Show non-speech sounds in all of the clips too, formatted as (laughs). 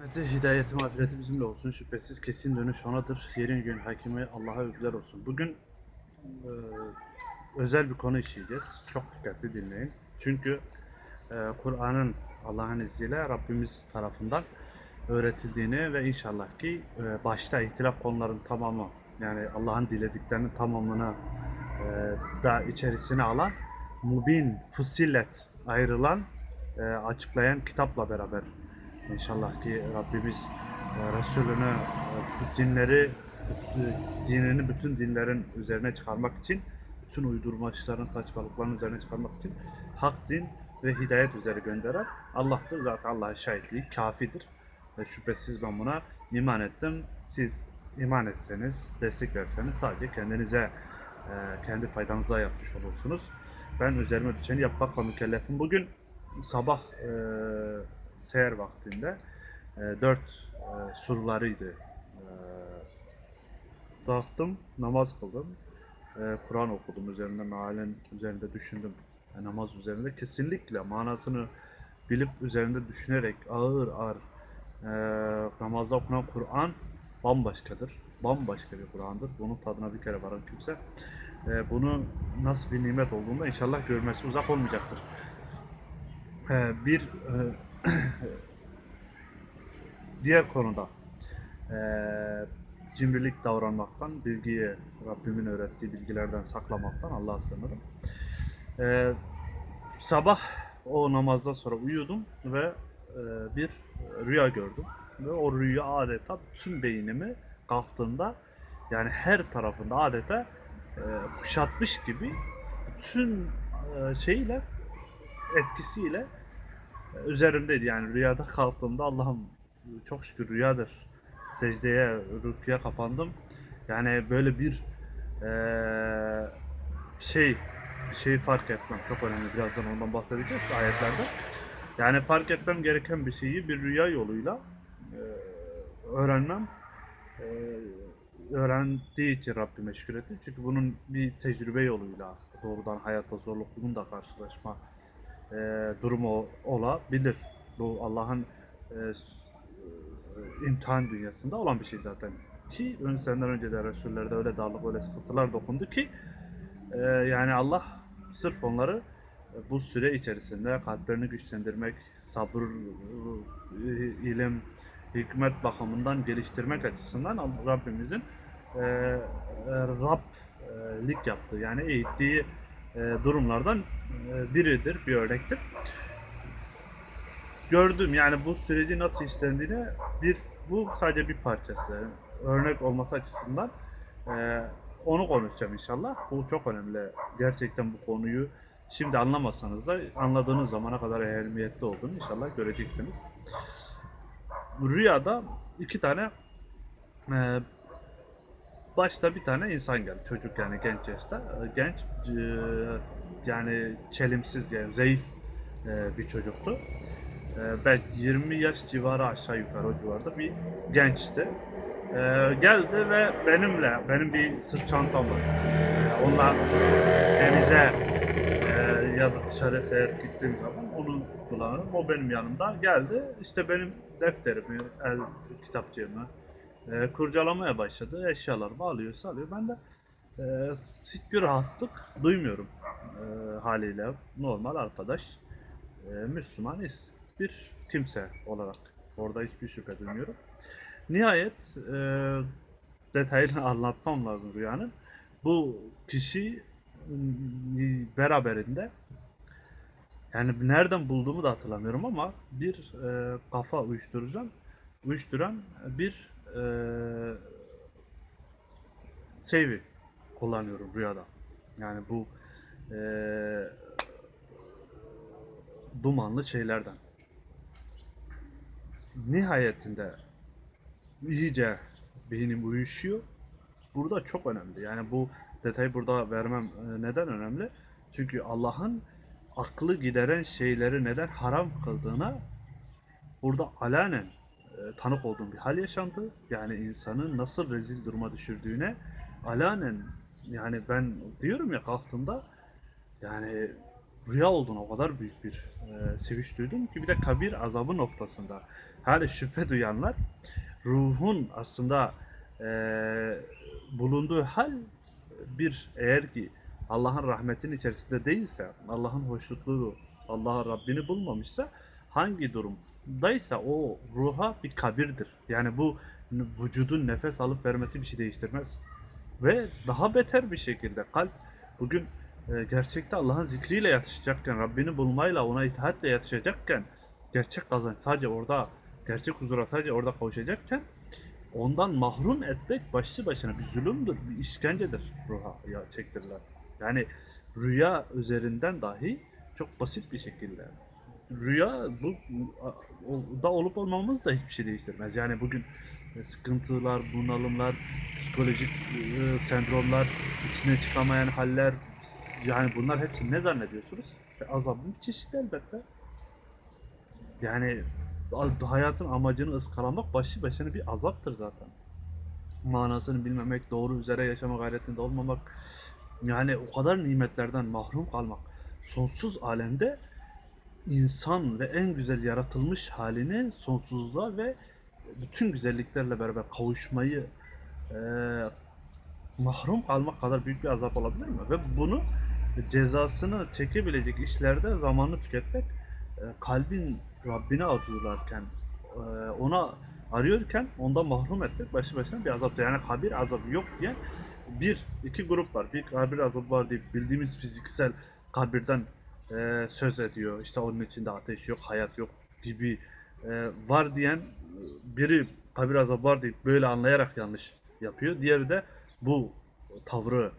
Rahmeti, hidayeti, mağfireti bizimle olsun. Şüphesiz kesin dönüş onadır. Yerin gün hakimi Allah'a övgüler olsun. Bugün e, özel bir konu işleyeceğiz. Çok dikkatli dinleyin. Çünkü e, Kur'an'ın Allah'ın izniyle Rabbimiz tarafından öğretildiğini ve inşallah ki e, başta ihtilaf konuların tamamı yani Allah'ın dilediklerinin tamamını e, da içerisine alan Mubin, Fusillet ayrılan e, açıklayan kitapla beraber İnşallah ki Rabbimiz e, Resulünü e, dinleri dinini bütün dinlerin üzerine çıkarmak için bütün uydurmaçların saçmalıkların üzerine çıkarmak için hak din ve hidayet üzere gönderen Allah'tır. Zaten Allah'ın şahitliği kafidir. Ve şüphesiz ben buna iman ettim. Siz iman etseniz, destek verseniz sadece kendinize, e, kendi faydanıza yapmış olursunuz. Ben üzerime düşeni yapmakla mükellefim. Bugün sabah seher vaktinde e, dört e, surlarıydı. E, kalktım, namaz kıldım. E, Kur'an okudum üzerinde, mealen üzerinde düşündüm. E, namaz üzerinde kesinlikle manasını bilip üzerinde düşünerek ağır ağır e, namazda okunan Kur'an bambaşkadır. Bambaşka bir Kur'an'dır. Bunun tadına bir kere varan kimse e, bunu nasıl bir nimet olduğunu da inşallah görmesi uzak olmayacaktır. E, bir e, (clears throat) diğer konuda e, cimrilik davranmaktan, bilgiyi Rabbimin öğrettiği bilgilerden saklamaktan Allah'a sığınırım. E, sabah o namazdan sonra uyudum ve e, bir rüya gördüm. Ve o rüya adeta bütün beynimi kalktığında yani her tarafında adeta e, kuşatmış gibi bütün e, şeyle etkisiyle üzerimdeydi. Yani rüyada kalktığımda Allah'ım çok şükür rüyadır. Secdeye, rüküye kapandım. Yani böyle bir eee, şey bir şeyi fark etmem çok önemli. Birazdan ondan bahsedeceğiz ayetlerde. Yani fark etmem gereken bir şeyi bir rüya yoluyla eee, öğrenmem eee, öğrendiği için Rabbime şükür ettim. Çünkü bunun bir tecrübe yoluyla doğrudan hayatta zorluklarla karşılaşma eee, durumu olabilir. Bu Allah'ın s- eee, imtihan dünyasında olan bir şey zaten. Ki senden önce de Resullerde öyle darlık, öyle sıkıntılar dokundu ki eee, yani Allah sırf onları e, bu süre içerisinde kalplerini güçlendirmek, sabır, e, ilim, hikmet bakımından geliştirmek açısından Rabbimizin e, e, Rablik yaptığı yani eğittiği e, durumlardan e, biridir, bir örnektir. Gördüm yani bu süreci nasıl işlendiğini bir bu sadece bir parçası. Örnek olması açısından e, onu konuşacağım inşallah. Bu çok önemli. Gerçekten bu konuyu şimdi anlamasanız da anladığınız zamana kadar ehemmiyetli olduğunu inşallah göreceksiniz. Rüyada iki tane e, başta bir tane insan geldi. Çocuk yani genç yaşta. E, Genç e, yani çelimsiz yani zayıf e, bir çocuktu. E, belki 20 yaş civarı aşağı yukarı o civarda bir gençti. E, geldi ve benimle, benim bir sırt çantam var. Onunla denize e, ya da dışarı seyahat gittiğim zaman onu kullanırım. O benim yanımda geldi. İşte benim defterimi, el kitapçığımı e, kurcalamaya başladı. Eşyalarımı alıyor, alıyor. Ben de e, hiçbir rahatsızlık duymuyorum e, haliyle. Normal arkadaş, e, Müslüman bir kimse olarak. Orada hiçbir şüphe duymuyorum. Nihayet e, detayını (laughs) anlatmam lazım rüyanın. Bu kişi m, beraberinde yani nereden bulduğumu da hatırlamıyorum ama bir e, kafa uyuşturucan uyuşturan bir e, şeyi kullanıyorum rüyada. Yani bu e, dumanlı şeylerden. Nihayetinde iyice beynim uyuşuyor. Burada çok önemli. Yani bu detayı burada vermem e, neden önemli? Çünkü Allah'ın aklı gideren şeyleri neden haram kıldığına burada alanen tanık olduğum bir hal yaşandı. Yani insanı nasıl rezil duruma düşürdüğüne alanen yani ben diyorum ya kalktığımda yani rüya olduğuna o kadar büyük bir e, sevinç duydum ki bir de kabir azabı noktasında Hala şüphe duyanlar ruhun aslında eee, bulunduğu hal bir eğer ki Allah'ın rahmetinin içerisinde değilse, Allah'ın hoşnutluğu, Allah'ın Rabbini bulmamışsa hangi durumdaysa o ruha bir kabirdir. Yani bu vücudun nefes alıp vermesi bir şey değiştirmez. Ve daha beter bir şekilde kalp bugün e, gerçekte Allah'ın zikriyle yatışacakken, Rabbini bulmayla, ona itaatle yatışacakken, gerçek kazanç sadece orada, gerçek huzura sadece orada kavuşacakken ondan mahrum etmek başlı başına bir zulümdür, bir işkencedir ruha ya çektirilen. Yani rüya üzerinden dahi çok basit bir şekilde. Rüya bu da olup olmamız da hiçbir şey değiştirmez. Yani bugün e, sıkıntılar, bunalımlar, psikolojik e, sendromlar, içine çıkamayan haller yani bunlar hepsi ne zannediyorsunuz? E, azabın bir çeşidi elbette. Yani hayatın amacını ıskalamak başlı başına bir azaptır zaten. Manasını bilmemek, doğru üzere yaşama gayretinde olmamak, yani o kadar nimetlerden mahrum kalmak. Sonsuz alemde insan ve en güzel yaratılmış halini sonsuzluğa ve bütün güzelliklerle beraber kavuşmayı eee, mahrum kalmak kadar büyük bir azap olabilir mi? Ve bunu cezasını çekebilecek işlerde zamanını tüketmek e, kalbin Rabbini arzularken e, ona arıyorken ondan mahrum etmek başlı başına bir azaptır. Yani kabir azabı yok diye bir, iki grup var. Bir kabir azabı var deyip bildiğimiz fiziksel kabirden e, söz ediyor. İşte onun içinde ateş yok, hayat yok gibi e, var diyen biri kabir azabı var deyip böyle anlayarak yanlış yapıyor. Diğeri de bu tavrı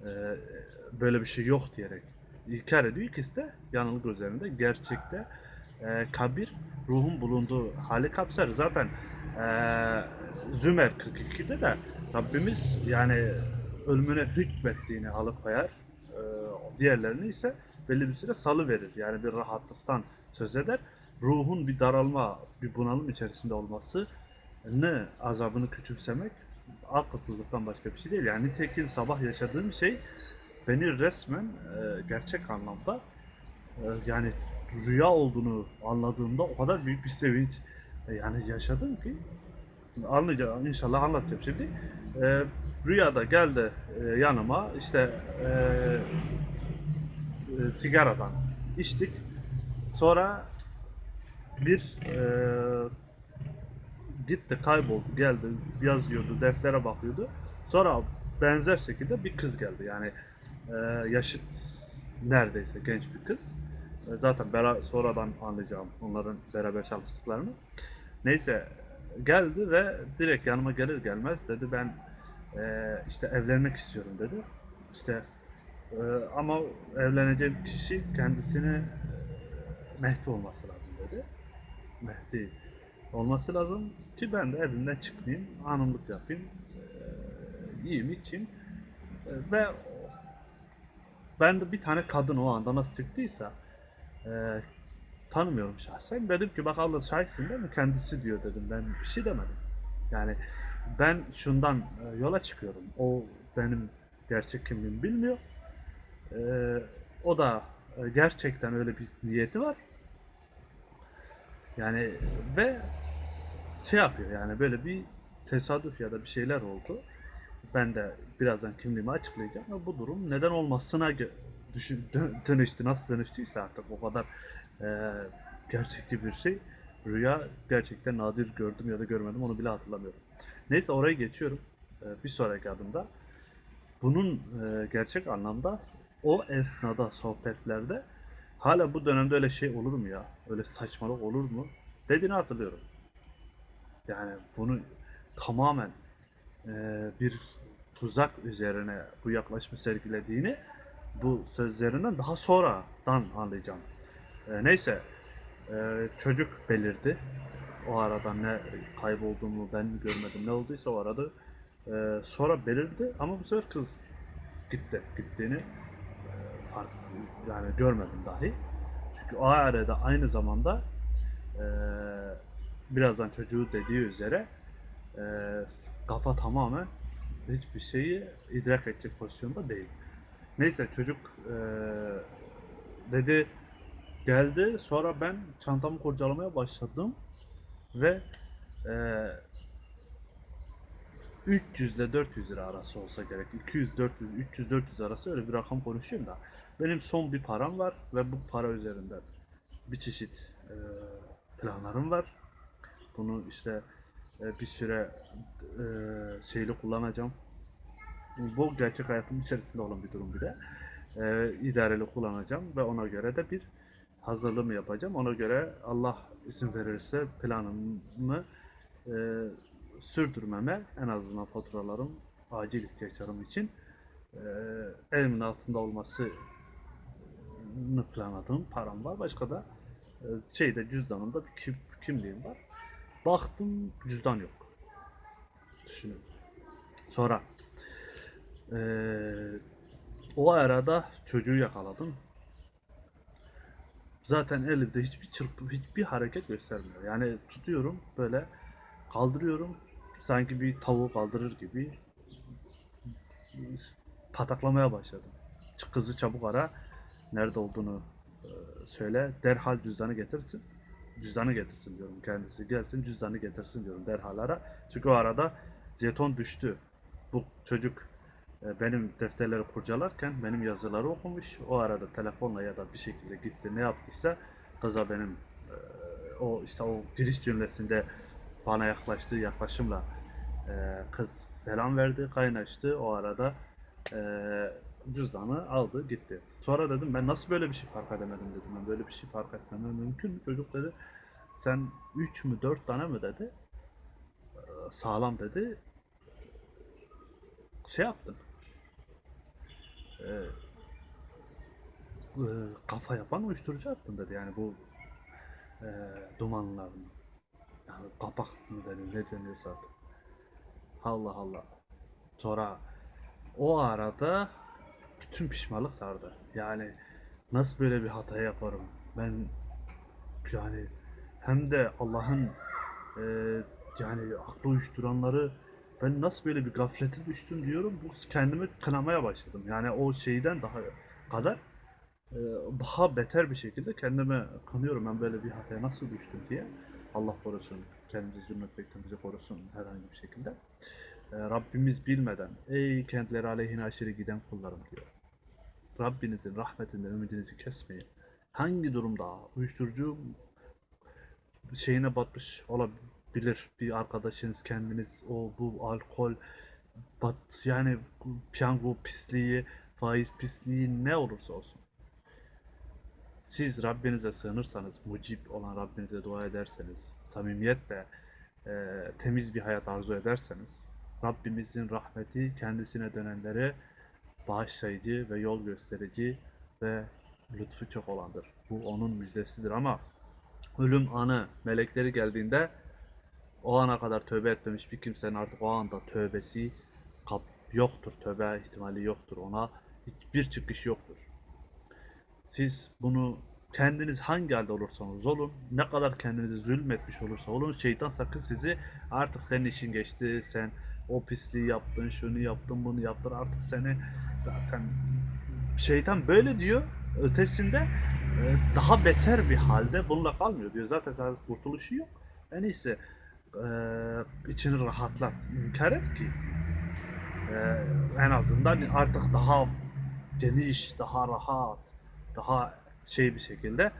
e, böyle bir şey yok diyerek inkar ediyor. İkisi de yanılgı üzerinde. Gerçekte e, kabir ruhun bulunduğu hali kapsar. Zaten e, Zümer 42'de de Rabbimiz yani ölümüne hükmettiğini alıkoyar. E, diğerlerini ise belli bir süre salı verir. Yani bir rahatlıktan söz eder. Ruhun bir daralma, bir bunalım içerisinde olması ne azabını küçümsemek akılsızlıktan başka bir şey değil. Yani nitekim sabah yaşadığım şey beni resmen e, gerçek anlamda e, yani rüya olduğunu anladığımda o kadar büyük bir sevinç e, yani yaşadım ki anlayacağım inşallah anlatacağım şimdi. E, rüyada geldi e, yanıma işte e, e, sigaradan içtik. Sonra bir e, gitti kayboldu geldi yazıyordu deftere bakıyordu. Sonra benzer şekilde bir kız geldi yani e, yaşıt neredeyse genç bir kız. E, zaten bera, sonradan anlayacağım onların beraber çalıştıklarını. Neyse geldi ve direkt yanıma gelir gelmez dedi ben e, işte evlenmek istiyorum dedi. İşte e, ama evleneceğim kişi kendisine Mehdi olması lazım dedi. Mehdi olması lazım ki ben de evimden çıkmayayım, hanımlık yapayım, e, yiyeyim içeyim E, ve ben de bir tane kadın o anda nasıl çıktıysa e, tanımıyorum şahsen. Dedim ki bak abla şahitsin değil mi? Kendisi diyor dedim. Ben bir şey demedim. Yani ben şundan e, yola çıkıyorum. O benim gerçek kimliğimi bilmiyor. E, o da e, gerçekten öyle bir niyeti var. Yani ve şey yapıyor yani böyle bir tesadüf ya da bir şeyler oldu. Ben de birazdan kimliğimi açıklayacağım ama bu durum neden olmasına düşün, dö- dönüştü. Nasıl dönüştüyse artık o kadar e, gerçekçi bir şey. Rüya gerçekten nadir gördüm ya da görmedim onu bile hatırlamıyorum. Neyse oraya geçiyorum. E, bir sonraki adımda. Bunun e, gerçek anlamda o esnada sohbetlerde hala bu dönemde öyle şey olur mu ya? Öyle saçmalık olur mu? Dediğini hatırlıyorum. Yani bunu tamamen e, bir tuzak üzerine bu yaklaşımı sergilediğini bu sözlerinden daha sonradan anlayacağım. E, neyse e, çocuk belirdi. O arada ne kaybolduğumu ben görmedim ne olduysa o arada e, sonra belirdi ama bu sefer kız gitti. Gittiğini fark yani görmedim dahi. Çünkü o arada aynı zamanda e, birazdan çocuğu dediği üzere e, kafa tamamen hiçbir şeyi idrak edecek pozisyonda değil. Neyse çocuk e, dedi geldi sonra ben çantamı kurcalamaya başladım. ve e, 300 ile 400 lira arası olsa gerek. 200, 400, 300, 400 arası öyle bir rakam konuşuyorum da. Benim son bir param var ve bu para üzerinden bir çeşit e, planlarım var. Bunu işte e, bir süre e, şeyli kullanacağım. Bu gerçek hayatım içerisinde olan bir durum bir de. E, idareli kullanacağım ve ona göre de bir hazırlığımı yapacağım. Ona göre Allah izin verirse planımı e, sürdürmeme en azından faturalarım, acil ihtiyaçlarım için e, elimin altında olması planladığım param var. Başka da e, şeyde cüzdanımda bir kim, kimliğim var. Baktım cüzdan yok. Düşünün. Sonra e, o arada çocuğu yakaladım. Zaten elimde hiçbir çırpı, hiçbir hareket göstermiyor. Yani tutuyorum böyle kaldırıyorum sanki bir tavuğu kaldırır gibi pataklamaya başladım. Kızı çabuk ara. Nerede olduğunu e, söyle. Derhal cüzdanı getirsin. Cüzdanı getirsin diyorum kendisi. Gelsin cüzdanı getirsin diyorum derhal ara. Çünkü o arada jeton düştü. Bu çocuk e, benim defterleri kurcalarken benim yazıları okumuş. O arada telefonla ya da bir şekilde gitti ne yaptıysa kıza benim e, o işte o giriş cümlesinde bana yaklaştığı yaklaşımla kız selam verdi, kaynaştı. O arada cüzdanı aldı gitti. Sonra dedim ben nasıl böyle bir şey fark edemedim dedim. Ben böyle bir şey fark etmem mümkün mü? Çocuk dedi sen 3 mü 4 tane mi dedi. E, Sağlam dedi. Şey yaptın. E, e, kafa yapan uyuşturucu attın dedi. Yani bu e, dumanların yani kapak mı deniyor ne deniyorsa artık. Allah Allah. Sonra o arada bütün pişmanlık sardı. Yani nasıl böyle bir hata yaparım? Ben yani hem de Allah'ın e, yani aklı uyuşturanları ben nasıl böyle bir gaflete düştüm diyorum. Bu kendimi kınamaya başladım. Yani o şeyden daha kadar e, daha beter bir şekilde kendime kınıyorum. Ben böyle bir hataya nasıl düştüm diye. Allah korusun. Kendimizi zulmetmekten bizi korusun herhangi bir şekilde. E, Rabbimiz bilmeden ey kendileri aleyhine aşırı giden kullarım diyor. Rabbinizin rahmetinden ümidinizi kesmeyin. Hangi durumda uyuşturucu şeyine batmış olabilir bir arkadaşınız kendiniz o bu alkol bat yani piyango pisliği faiz pisliği ne olursa olsun siz Rabbinize sığınırsanız, mucib olan Rabbinize dua ederseniz, samimiyetle e, temiz bir hayat arzu ederseniz, Rabbimizin rahmeti kendisine dönenlere bağışlayıcı ve yol gösterici ve lütfu çok olandır. Bu onun müjdesidir ama ölüm anı melekleri geldiğinde o ana kadar tövbe etmemiş bir kimsenin artık o anda tövbesi yoktur. Tövbe ihtimali yoktur. Ona hiçbir çıkış yoktur. Siz bunu kendiniz hangi halde olursanız olun, ne kadar kendinizi zulmetmiş olursa olun, şeytan sakın sizi artık senin işin geçti, sen o pisliği yaptın, şunu yaptın, bunu yaptın, artık seni zaten şeytan böyle diyor. Ötesinde e, daha beter bir halde bununla kalmıyor diyor. Zaten sana kurtuluşu yok. En iyisi e, içini rahatlat, inkar et ki e, en azından artık daha geniş, daha rahat, daha şey bir şekilde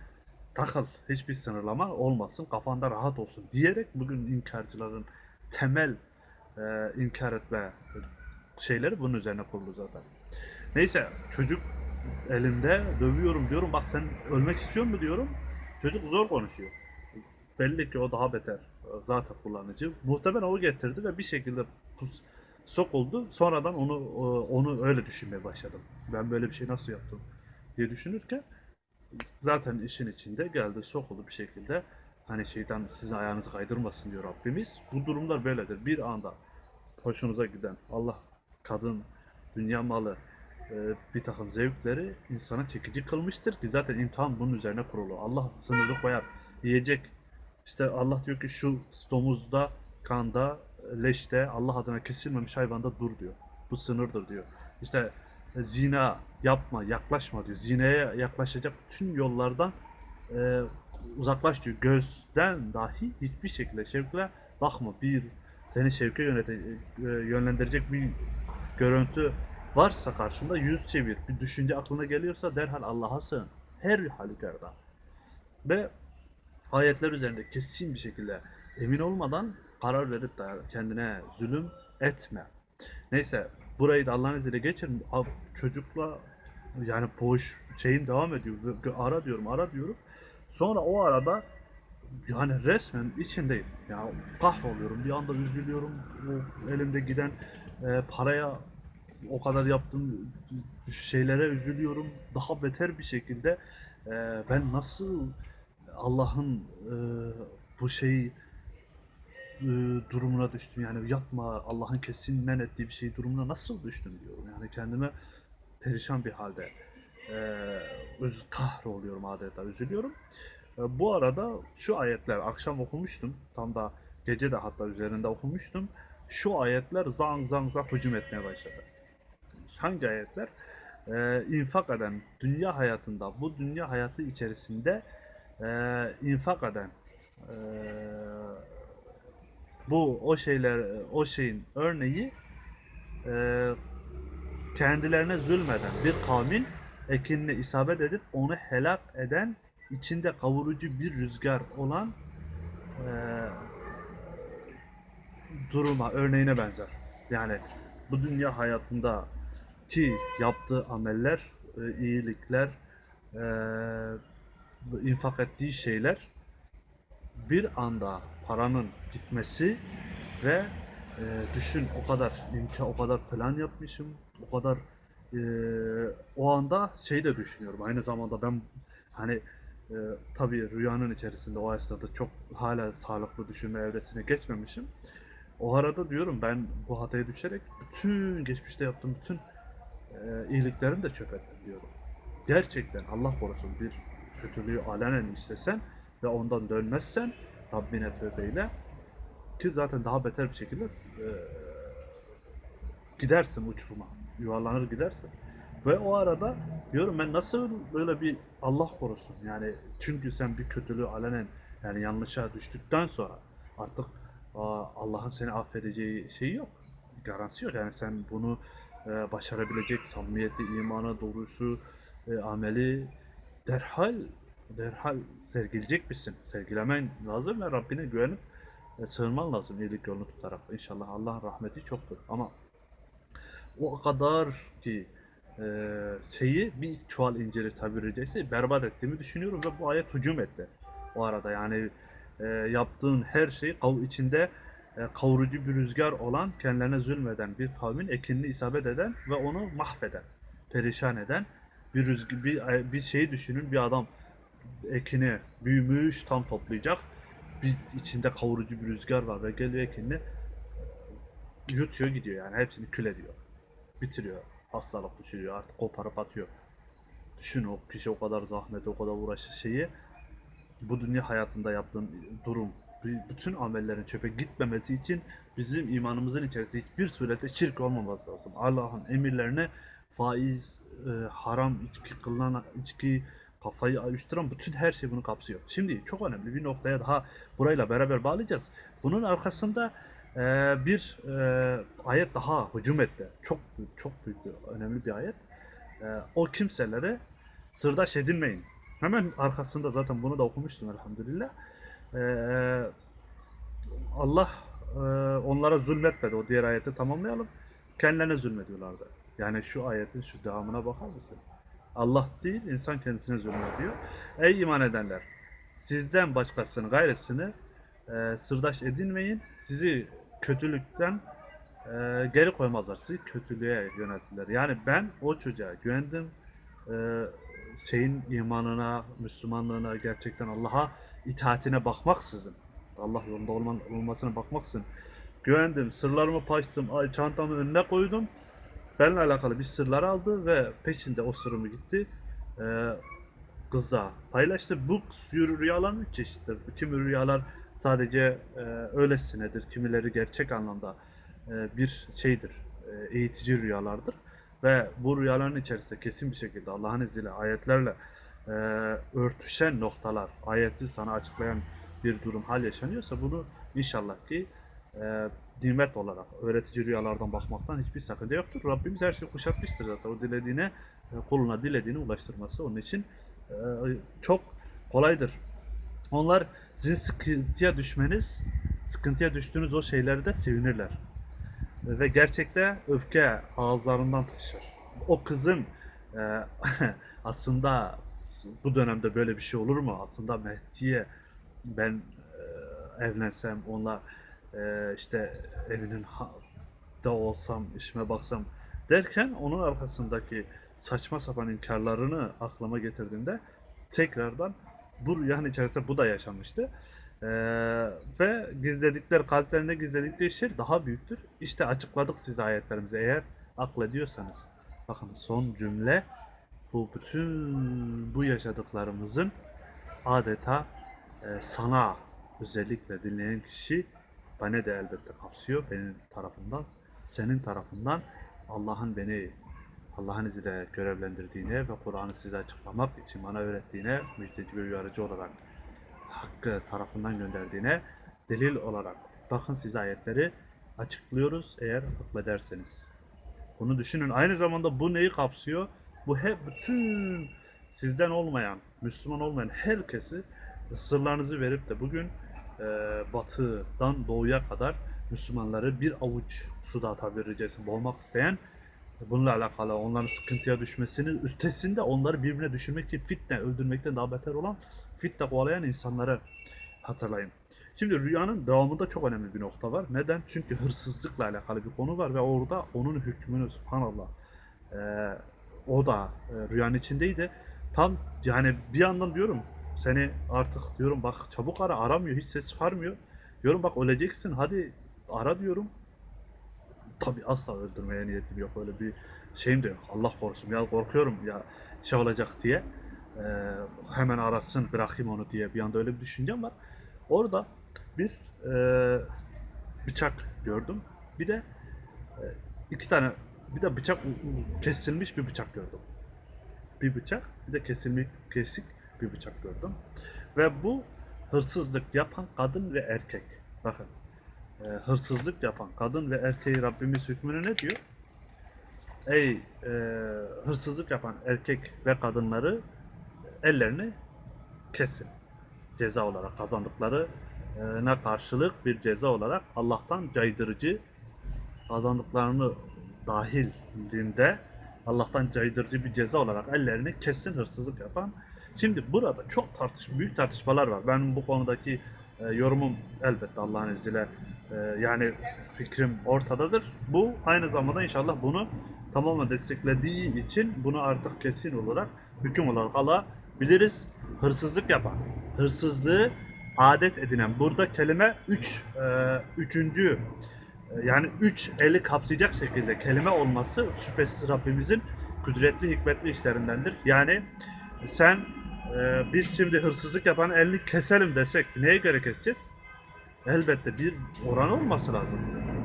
takıl. Hiçbir sınırlama olmasın, kafanda rahat olsun diyerek bugün inkarcıların temel e, inkar etme şeyleri bunun üzerine kurulu zaten. Neyse çocuk elimde dövüyorum diyorum bak sen ölmek istiyor mu diyorum. Çocuk zor konuşuyor. Belli ki o daha beter. Zaten kullanıcı. Muhtemelen o getirdi ve bir şekilde pus, sok oldu. Sonradan onu onu öyle düşünmeye başladım. Ben böyle bir şey nasıl yaptım diye düşünürken zaten işin içinde geldi sokuldu bir şekilde. Hani şeytan sizin ayağınızı kaydırmasın diyor Rabbimiz. Bu durumlar böyledir. Bir anda hoşunuza giden Allah, kadın, dünya malı, e, bir takım zevkleri insana çekici kılmıştır ki zaten imtihan bunun üzerine kurulu. Allah sınırı koyar. Yiyecek. İşte Allah diyor ki şu domuzda, kanda, leşte Allah adına kesilmemiş hayvanda dur diyor. Bu sınırdır diyor. İşte zina yapma, yaklaşma diyor. Zinaya yaklaşacak bütün yollardan e, uzaklaş diyor. Gözden dahi hiçbir şekilde şevkle bakma. Bir seni şevke yönete, e, yönlendirecek bir görüntü varsa karşında yüz çevir. Bir düşünce aklına geliyorsa derhal Allah'a sığın. Her halükarda. Ve ayetler üzerinde kesin bir şekilde emin olmadan karar verip de kendine zulüm etme. Neyse burayı da Allah'ın izniyle geçelim. Çocukla yani boş şeyim devam ediyor. Ara diyorum, ara diyorum. Sonra o arada yani resmen içindeyim. Ya kahroluyorum. Bir anda üzülüyorum. O elimde giden e, paraya o kadar yaptığım şeylere üzülüyorum. Daha beter bir şekilde e, ben nasıl Allah'ın e, bu şeyi e, durumuna düştüm. Yani yapma Allah'ın kesin men ettiği bir şey durumuna nasıl düştüm diyorum. Yani kendime perişan bir halde e, üz kahroluyorum adeta üzülüyorum. E, bu arada şu ayetler akşam okumuştum. Tam da gece de hatta üzerinde okumuştum. Şu ayetler zang zang zang hücum etmeye başladı. Hangi ayetler? E, infak eden, dünya hayatında, bu dünya hayatı içerisinde e, infak eden, e, bu o şeyler, o şeyin örneği e, kendilerine zulmeden bir kavmin ekinine isabet edip onu helak eden içinde kavurucu bir rüzgar olan e, duruma, örneğine benzer. Yani bu dünya hayatında ki yaptığı ameller, e, iyilikler, e, infak ettiği şeyler bir anda paranın gitmesi ve e, düşün o kadar imkan, o kadar plan yapmışım, o kadar e, o anda şey de düşünüyorum. Aynı zamanda ben hani e, tabii rüyanın içerisinde o esnada çok hala sağlıklı düşünme evresine geçmemişim. O arada diyorum ben bu hataya düşerek bütün geçmişte yaptığım bütün e, iyiliklerimi de çöp ettim diyorum. Gerçekten Allah korusun bir kötülüğü alenen işlesen ve ondan dönmezsen Rabbine tövbeyle ki zaten daha beter bir şekilde e, gidersin uçuruma. Yuvarlanır gidersin. Ve o arada diyorum ben nasıl böyle bir Allah korusun yani çünkü sen bir kötülüğü alenen yani yanlışa düştükten sonra artık Allah'ın seni affedeceği şey yok. Garantisi yok yani sen bunu e, başarabilecek samimiyeti, imanı, doğrusu, e, ameli derhal derhal sergileyecek misin? Sergilemen lazım ve Rabbine güvenip e, sığınman lazım iyilik yolunu tutarak. İnşallah Allah'ın rahmeti çoktur. Ama o kadar ki e, şeyi bir çuval inciri tabiri caizse berbat ettiğimi düşünüyorum ve bu ayet hücum etti. O arada yani e, yaptığın her şey kav içinde e, kavurucu bir rüzgar olan, kendilerine zulmeden bir kavmin ekinini isabet eden ve onu mahveden, perişan eden bir rüzgar, bir, bir şeyi düşünün bir adam ekini büyümüş tam toplayacak. Bir içinde kavurucu bir rüzgar var ve geliyor ekinini yutuyor gidiyor yani hepsini kül ediyor. Bitiriyor. Hastalık düşürüyor artık koparıp atıyor. Düşün o kişi o kadar zahmet, o kadar uğraşı şeyi bu dünya hayatında yaptığın durum, bütün amellerin çöpe gitmemesi için bizim imanımızın içerisinde hiçbir surette şirk olmaması lazım. Allah'ın emirlerine faiz, e, haram, içki, kılınan içki, kafayı uyuşturan bütün her şey bunu kapsıyor. Şimdi çok önemli bir noktaya daha burayla beraber bağlayacağız. Bunun arkasında e, bir e, ayet daha hücum etti. Çok büyük, çok büyük bir, önemli bir ayet. E, o kimselere sırdaş edinmeyin. Hemen arkasında zaten bunu da okumuştum elhamdülillah. Ee, Allah e, onlara zulmetmedi. O diğer ayeti tamamlayalım. Kendilerine zulmediyorlardı. Yani şu ayetin şu devamına bakar mısın? Allah değil, insan kendisine zulmediyor. Ey iman edenler! Sizden başkasının gayresini e, sırdaş edinmeyin. Sizi kötülükten e, geri koymazlar. Sizi kötülüğe yöneltirler. Yani ben o çocuğa güvendim. E, şeyin imanına, Müslümanlığına, gerçekten Allah'a itaatine bakmaksızın, Allah yolunda olman, olmasına bakmaksızın güvendim, sırlarımı paylaştım, ay çantamı önüne koydum. Benimle alakalı bir sırlar aldı ve peşinde o sırrımı gitti. Ee, kızla paylaştı. Bu rüyaların üç çeşittir. Kimi rüyalar sadece e, öylesinedir. Kimileri gerçek anlamda e, bir şeydir. E, eğitici rüyalardır. Ve bu rüyaların içerisinde kesin bir şekilde Allah'ın izniyle ayetlerle e, örtüşen noktalar, ayeti sana açıklayan bir durum hal yaşanıyorsa bunu inşallah ki e, nimet olarak öğretici rüyalardan bakmaktan hiçbir sakınca yoktur. Rabbimiz her şeyi kuşatmıştır zaten. O dilediğine, e, kuluna dilediğini ulaştırması onun için e, çok kolaydır. Onlar sizin sıkıntıya düşmeniz, sıkıntıya düştüğünüz o şeylerde sevinirler. Ve gerçekte öfke ağızlarından taşır. O kızın e, (laughs) aslında bu dönemde böyle bir şey olur mu? Aslında Mehdi'ye ben e, evlensem, onunla e, işte evinin da olsam, işime baksam derken onun arkasındaki saçma sapan inkarlarını aklıma getirdiğimde tekrardan bu rüyanın içerisinde bu da yaşanmıştı. Ee, ve gizledikleri, kalplerinde gizledikleri şey daha büyüktür. İşte açıkladık size ayetlerimizi eğer aklediyorsanız. Bakın son cümle bu bütün bu yaşadıklarımızın adeta e, sana özellikle dinleyen kişi beni de elbette kapsıyor benim tarafından, senin tarafından Allah'ın beni Allah'ın izniyle görevlendirdiğine ve Kur'an'ı size açıklamak için bana öğrettiğine müjdeci ve uyarıcı olarak Hakkı tarafından gönderdiğine delil olarak bakın size ayetleri açıklıyoruz eğer aklederseniz. Bunu düşünün. Aynı zamanda bu neyi kapsıyor? Bu hep bütün sizden olmayan, Müslüman olmayan herkesi sırlarınızı verip de bugün e, batıdan doğuya kadar Müslümanları bir avuç suda atabileceğiz boğmak isteyen bununla alakalı onların sıkıntıya düşmesini üstesinde onları birbirine düşürmek için fitne öldürmekten daha beter olan fitne kovalayan insanları hatırlayın. Şimdi rüyanın devamında çok önemli bir nokta var. Neden? Çünkü hırsızlıkla alakalı bir konu var ve orada onun hükmünü subhanallah ee, o da e, rüyanın içindeydi. Tam yani bir yandan diyorum seni artık diyorum bak çabuk ara aramıyor hiç ses çıkarmıyor. Diyorum bak öleceksin hadi ara diyorum. Tabi asla öldürmeye niyetim yok öyle bir şeyim de yok. Allah korusun ya korkuyorum ya şey olacak diye. Ee, hemen arasın bırakayım onu diye bir anda öyle bir düşüncem var. Orada bir e, bıçak gördüm. Bir de e, iki tane bir de bıçak kesilmiş bir bıçak gördüm. Bir bıçak bir de kesilmiş kesik bir bıçak gördüm. Ve bu hırsızlık yapan kadın ve erkek. Bakın e, hırsızlık yapan kadın ve erkeği Rabbimiz hükmünü ne diyor? Ey e, hırsızlık yapan erkek ve kadınları ellerini kesin. Ceza olarak kazandıkları e, ne karşılık bir ceza olarak Allah'tan caydırıcı kazandıklarını dahilinde Allah'tan caydırıcı bir ceza olarak ellerini kessin hırsızlık yapan. Şimdi burada çok tartış büyük tartışmalar var. Benim bu konudaki e, yorumum elbette Allah'ın izniyle yani fikrim ortadadır. Bu aynı zamanda inşallah bunu tamamen desteklediği için bunu artık kesin olarak hüküm olarak alabiliriz. Hırsızlık yapan, hırsızlığı adet edinen. Burada kelime 3 üçüncü e, yani üç eli kapsayacak şekilde kelime olması şüphesiz Rabbimizin kudretli hikmetli işlerindendir. Yani sen e, biz şimdi hırsızlık yapan elini keselim desek neye göre keseceğiz? Elbette bir oran olması lazım.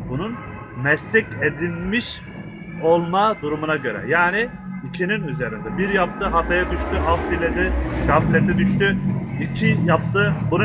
Bunun meslek edinmiş olma durumuna göre. Yani ikinin üzerinde. Bir yaptı hataya düştü, af diledi, gaflete düştü. İki yaptı, bunu